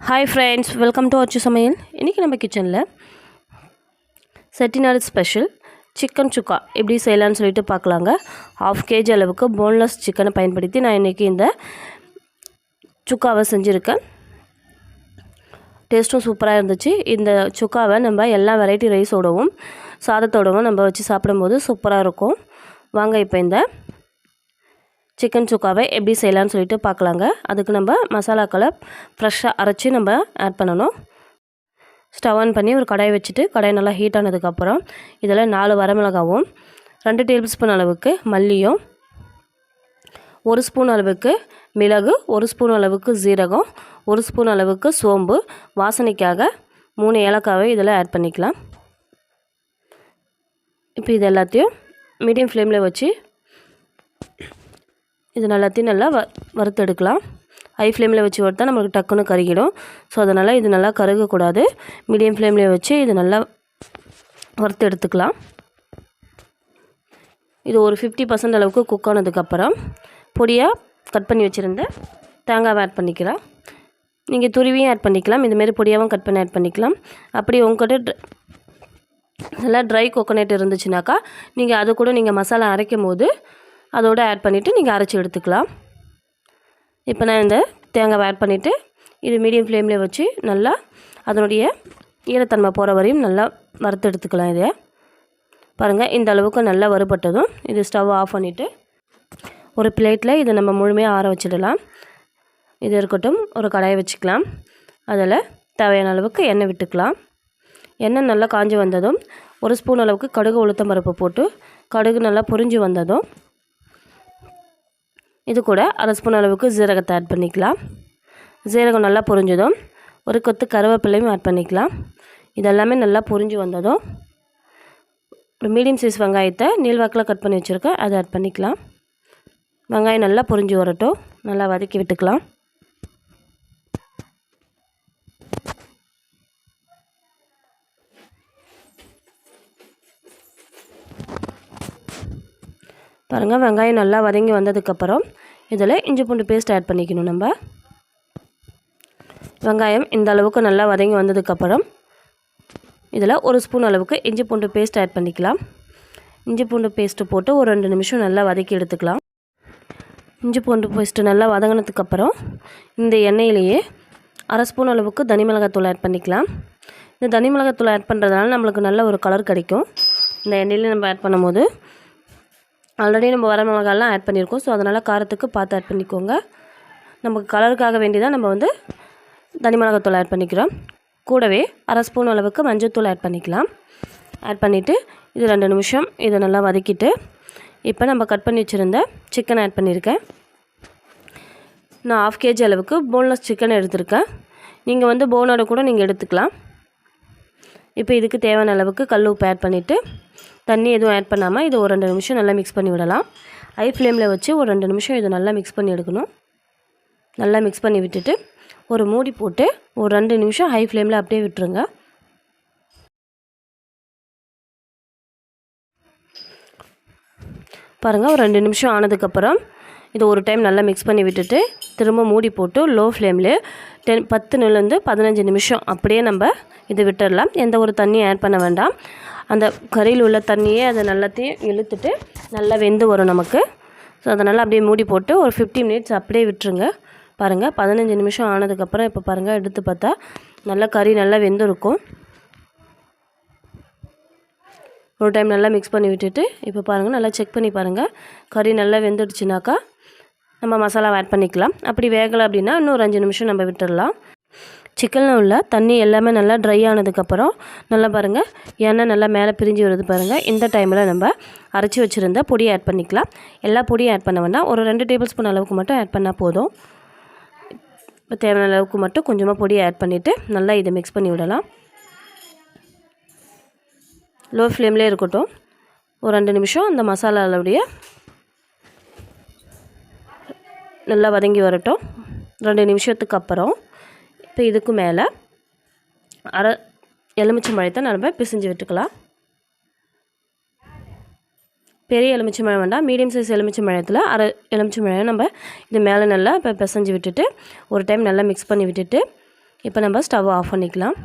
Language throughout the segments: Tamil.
ஹாய் ஃப்ரெண்ட்ஸ் வெல்கம் டு அச்சு சமையல் இன்றைக்கி நம்ம கிச்சனில் செட்டிநாடு ஸ்பெஷல் சிக்கன் சுக்கா எப்படி செய்யலான்னு சொல்லிட்டு பார்க்கலாங்க. ஆஃப் கேஜி அளவுக்கு போன்லெஸ் சிக்கனை பயன்படுத்தி நான் இன்றைக்கி இந்த சுக்காவை செஞ்சுருக்கேன். டேஸ்ட்டும் சூப்பராக இருந்துச்சு. இந்த சுக்காவை நம்ம எல்லா வெரைட்டி ரைஸோடவும் சாதத்தோடவும் நம்ம வச்சு சாப்பிடும்போது சூப்பராக இருக்கும். வாங்க இப்போ இந்த சிக்கன் சுக்காவை எப்படி செய்யலான்னு சொல்லிட்டு பார்க்கலாங்க. அதுக்கு நம்ம மசாலாக்களை ஃப்ரெஷ்ஷாக அரைச்சி நம்ம ஆட் பண்ணணும். ஸ்டவ் ஆன் பண்ணி ஒரு கடாய் வச்சுட்டு கடாய் நல்லா ஹீட் ஆனதுக்கப்புறம் இதில் நாலு வரமிளகாவும் ரெண்டு டேபிள் ஸ்பூன் அளவுக்கு மல்லியும் ஒரு ஸ்பூன் அளவுக்கு மிளகு ஒரு ஸ்பூன் அளவுக்கு ஜீரகம் ஒரு ஸ்பூன் அளவுக்கு சோம்பு வாசனைக்காக மூணு ஏலக்காவை இதில் ஆட் பண்ணிக்கலாம். இப்போ இது எல்லாத்தையும் மீடியம் ஃப்ளேமில் வச்சு இது எல்லாத்தையும் நல்லா வ வறுத்தெடுக்கலாம். ஹை ஃப்ளேமில் வச்சு வறுத்தா நம்மளுக்கு டக்குன்னு கருகிடும். ஸோ அதனால் இது நல்லா கருகக்கூடாது. மீடியம் ஃப்ளேமில் வச்சு இது நல்லா வறுத்து எடுத்துக்கலாம் இது ஒரு ஃபிஃப்டி பர்சன்ட் அளவுக்கு குக் ஆனதுக்கப்புறம் பொடியாக கட் பண்ணி வச்சுருந்த தேங்காவை ஆட் பண்ணிக்கலாம். நீங்கள் துருவியும் ஆட் பண்ணிக்கலாம். இதுமாரி பொடியாகவும் கட் பண்ணி ஆட் பண்ணிக்கலாம். அப்படி உங்கள்கிட்ட நல்லா ட்ரை கோகோனட் இருந்துச்சுனாக்கா நீங்கள் அது கூட நீங்கள் மசாலா அரைக்கும் போது அதோடு ஆட் பண்ணிவிட்டு நீங்கள் அரைச்சி எடுத்துக்கலாம். இப்போ நான் இந்த தேங்காவை ஆட் பண்ணிவிட்டு இது மீடியம் ஃப்ளேமில் வச்சு நல்லா அதனுடைய ஈரத்தன்மை போகிற வரையும் நல்லா வறுத்து எடுத்துக்கலாம் இதை. பாருங்கள் இந்த அளவுக்கு நல்லா வறுபட்டதும் இது ஸ்டவ் ஆஃப் பண்ணிவிட்டு ஒரு பிளேட்டில் இதை நம்ம முழுமையாக ஆற வச்சிடலாம். இது இருக்கட்டும் ஒரு கடாயை வச்சுக்கலாம். அதில் தேவையான அளவுக்கு எண்ணெய் விட்டுக்கலாம். எண்ணெய் நல்லா காஞ்சி வந்ததும் ஒரு ஸ்பூன் அளவுக்கு கடுகு உளுத்தம் பருப்பு போட்டு கடுகு நல்லா பொரிஞ்சு வந்ததும் இது கூட அரை ஸ்பூன் அளவுக்கு ஜீரகத்தை ஆட் பண்ணிக்கலாம். ஜீரகம் நல்லா பொரிஞ்சதும் ஒரு கொத்து கருவேப்பிலையும் ஆட் பண்ணிக்கலாம். இதெல்லாமே நல்லா பொரிஞ்சு வந்ததும் ஒரு மீடியம் சைஸ் வெங்காயத்தை நீள்வாக்கில் கட் பண்ணி வச்சுருக்கேன் அதை ஆட் பண்ணிக்கலாம். வெங்காயம் நல்லா பொரிஞ்சு வரட்டும் நல்லா வதக்கி விட்டுக்கலாம். பாருங்கள் வெங்காயம் நல்லா வதங்கி வந்ததுக்கப்புறம் இதில் இஞ்சி பூண்டு பேஸ்ட் ஆட் பண்ணிக்கணும் நம்ம. வெங்காயம் இந்த அளவுக்கு நல்லா வதங்கி வந்ததுக்கப்புறம் இதில் ஒரு ஸ்பூன் அளவுக்கு இஞ்சி பூண்டு பேஸ்ட் ஆட் பண்ணிக்கலாம். இஞ்சி பூண்டு பேஸ்ட்டு போட்டு ஒரு ரெண்டு நிமிஷம் நல்லா வதக்கி எடுத்துக்கலாம். இஞ்சி பூண்டு பேஸ்ட்டு நல்லா வதங்கினதுக்கப்புறம் இந்த எண்ணெயிலேயே அரை ஸ்பூன் அளவுக்கு தனி மிளகாத்தூள் ஆட் பண்ணிக்கலாம். இந்த தனி மிளகாத்தூள் ஆட் பண்ணுறதுனால நம்மளுக்கு நல்ல ஒரு கலர் கிடைக்கும். இந்த எண்ணெயில் நம்ம ஆட் பண்ணும்போது ஆல்ரெடி நம்ம வர மிளகாலாம் ஆட் பண்ணியிருக்கோம். ஸோ அதனால் காரத்துக்கு பார்த்து ஆட் பண்ணிக்கோங்க. நமக்கு கலருக்காக வேண்டி தான் நம்ம வந்து தனி மிளகாத்தூள் ஆட் பண்ணிக்கிறோம். கூடவே அரை ஸ்பூன் அளவுக்கு மஞ்சத்தூள் ஆட் பண்ணிக்கலாம். ஆட் பண்ணிவிட்டு இது ரெண்டு நிமிஷம் இதை நல்லா வதக்கிட்டு இப்போ நம்ம கட் பண்ணி வச்சுருந்த சிக்கன் ஆட் பண்ணியிருக்கேன். நான் ஆஃப் கேஜி அளவுக்கு போன்லெஸ் சிக்கன் எடுத்திருக்கேன். நீங்கள் வந்து போனோட கூட நீங்கள் எடுத்துக்கலாம். இப்போ இதுக்கு தேவையான அளவுக்கு கல் உப்பு ஆட் பண்ணிவிட்டு தண்ணி எதுவும் ஆட் பண்ணாமல் இது ஒரு ரெண்டு நிமிஷம் நல்லா மிக்ஸ் பண்ணி விடலாம். ஹை ஃப்ளேமில் வச்சு ஒரு ரெண்டு நிமிஷம் இதை நல்லா மிக்ஸ் பண்ணி எடுக்கணும். நல்லா மிக்ஸ் பண்ணி விட்டுட்டு ஒரு மூடி போட்டு ஒரு ரெண்டு நிமிஷம் ஹை ஃப்ளேமில் அப்படியே விட்டுருங்க. பாருங்கள் ஒரு ரெண்டு நிமிஷம் ஆனதுக்கப்புறம் இது ஒரு டைம் நல்லா மிக்ஸ் பண்ணி விட்டுட்டு திரும்ப மூடி போட்டு லோ ஃப்ளேமில் டென் பத்துலேருந்து பதினஞ்சு நிமிஷம் அப்படியே நம்ம இது விட்டுடலாம். எந்த ஒரு தண்ணியும் ஆட் பண்ண வேண்டாம். அந்த கறியில் உள்ள தண்ணியே அதை நல்லாத்தையும் இழுத்துட்டு நல்லா வெந்து வரும் நமக்கு. ஸோ அதனால் அப்படியே மூடி போட்டு ஒரு ஃபிஃப்டி மினிட்ஸ் அப்படியே விட்டுருங்க. பாருங்கள் பதினஞ்சு நிமிஷம் ஆனதுக்கப்புறம் இப்போ பாருங்கள் எடுத்து பார்த்தா நல்லா கறி நல்லா வெந்திருக்கும். ஒரு டைம் நல்லா மிக்ஸ் பண்ணி விட்டுட்டு இப்போ பாருங்கள் நல்லா செக் பண்ணி பாருங்கள் கறி நல்லா வெந்துடுச்சுனாக்கா நம்ம மசாலா ஆட் பண்ணிக்கலாம். அப்படி வேகலை அப்படின்னா இன்னும் ஒரு அஞ்சு நிமிஷம் நம்ம விட்டுடலாம். சிக்கனில் உள்ள தண்ணி எல்லாமே நல்லா ட்ரை ஆனதுக்கப்புறம் நல்லா பாருங்கள் எண்ணெய் நல்லா மேலே பிரிஞ்சு வருது பாருங்கள் இந்த டைமில் நம்ம அரைச்சி வச்சுருந்த பொடியை ஆட் பண்ணிக்கலாம். எல்லா பொடியும் ஆட் பண்ண வேண்டாம் ஒரு ரெண்டு டேபிள் ஸ்பூன் அளவுக்கு மட்டும் ஆட் பண்ணால் போதும். இப்போ தேவையான அளவுக்கு மட்டும் கொஞ்சமாக பொடியை ஆட் பண்ணிவிட்டு நல்லா இதை மிக்ஸ் பண்ணி விடலாம். லோ ஃப்ளேம்லேயே இருக்கட்டும். ஒரு ரெண்டு நிமிஷம் அந்த மசாலாவுடைய நல்லா வதங்கி வரட்டும். ரெண்டு நிமிஷத்துக்கு அப்புறம் இப்போ இதுக்கு மேலே அரை எலுமிச்சை மழைத்தை நம்ம பிசைஞ்சு விட்டுக்கலாம். பெரிய எலுமிச்சை மழை வேண்டாம். மீடியம் சைஸ் எலுமிச்சை மழையத்தில் அரை எலுமிச்சை மழையை நம்ம இது மேலே நல்லா இப்போ பிசைஞ்சு விட்டுட்டு ஒரு டைம் நல்லா மிக்ஸ் பண்ணி விட்டுட்டு இப்போ நம்ம ஸ்டவ் ஆஃப் பண்ணிக்கலாம்.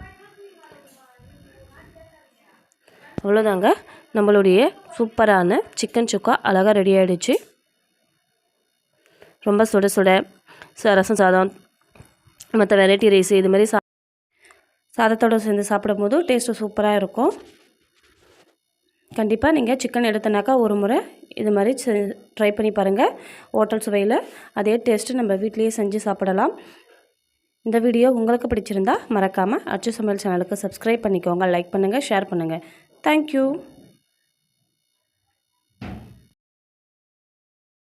அவ்வளோதாங்க நம்மளுடைய சூப்பரான சிக்கன் சுக்கா அழகாக ரெடி ஆகிடுச்சு ரொம்ப சுட சுட ச- ரசம் சாதம் மற்ற வெரைட்டி ரைஸ் இது மாதிரி சா சாதத்தோடு சேர்ந்து சாப்பிடும்போது டேஸ்ட்டு சூப்பராக இருக்கும். கண்டிப்பாக நீங்கள் சிக்கன் எடுத்தனாக்கா ஒரு முறை இது மாதிரி ட்ரை பண்ணி பாருங்கள் ஹோட்டல் சுவையில் அதே டேஸ்ட்டு நம்ம வீட்லேயே செஞ்சு சாப்பிடலாம். இந்த வீடியோ உங்களுக்கு பிடிச்சிருந்தா மறக்காமல் அச்சு சமையல் சேனலுக்கு சப்ஸ்கிரைப் பண்ணிக்கோங்க லைக் பண்ணுங்கள் ஷேர் பண்ணுங்கள் தேங்க்யூ